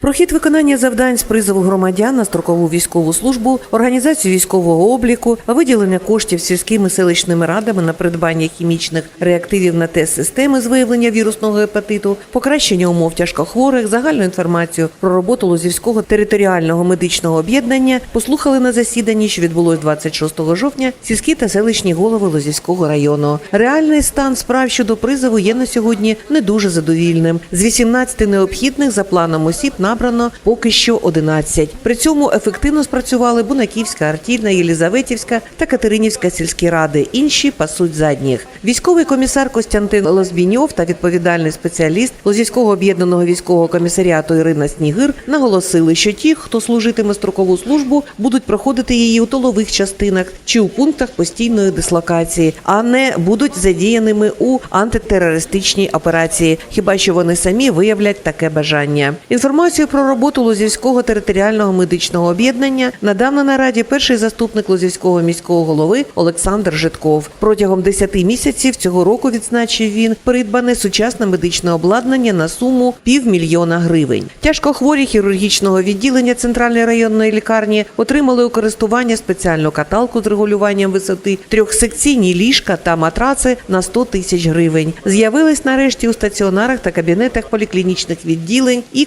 Про хід виконання завдань з призову громадян на строкову військову службу, організацію військового обліку, виділення коштів сільськими селищними радами на придбання хімічних реактивів на тест системи з виявлення вірусного гепатиту, покращення умов тяжкохворих, загальну інформацію про роботу Лозівського територіального медичного об'єднання послухали на засіданні, що відбулось 26 жовтня, сільські та селищні голови Лозівського району. Реальний стан справ щодо призову є на сьогодні не дуже задовільним. З 18 необхідних за планом осіб набрано поки що 11. При цьому ефективно спрацювали Бунаківська, Артільна, Єлізаветівська та Катеринівська сільські ради. Інші пасуть задніх. Військовий комісар Костянтин Лозбіньов та відповідальний спеціаліст Лозівського об'єднаного військового комісаріату Ірина Снігир наголосили, що ті, хто служитиме строкову службу, будуть проходити її у тилових частинах чи у пунктах постійної дислокації, а не будуть задіяними у антитерористичній операції, хіба що вони самі виявлять таке бажання. Інформацію про роботу Лозівського територіального медичного об'єднання надав на нараді перший заступник Лозівського міського голови Олександр Житков. Протягом 10 місяців цього року відзначив він придбане сучасне медичне обладнання на суму півмільйона гривень. Тяжкохворі хірургічного відділення центральної районної лікарні отримали у користування спеціальну каталку з регулюванням висоти, трьохсекційні ліжка та матраци на 100 тисяч гривень. З'явились нарешті у стаціонарах та кабінетах поліклінічних відділень і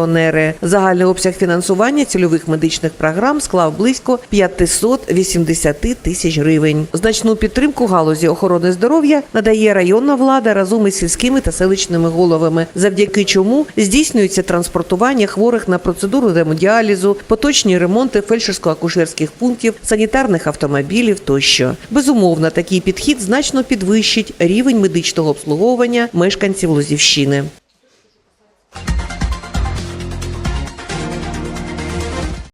кондиціонери. Загальний обсяг фінансування цільових медичних програм склав близько 580 тисяч гривень. Значну підтримку галузі охорони здоров'я надає районна влада разом із сільськими та селищними головами, завдяки чому здійснюється транспортування хворих на процедуру гемодіалізу, поточні ремонти фельдшерсько-акушерських пунктів, санітарних автомобілів тощо. Безумовно, такий підхід значно підвищить рівень медичного обслуговування мешканців Лозівщини.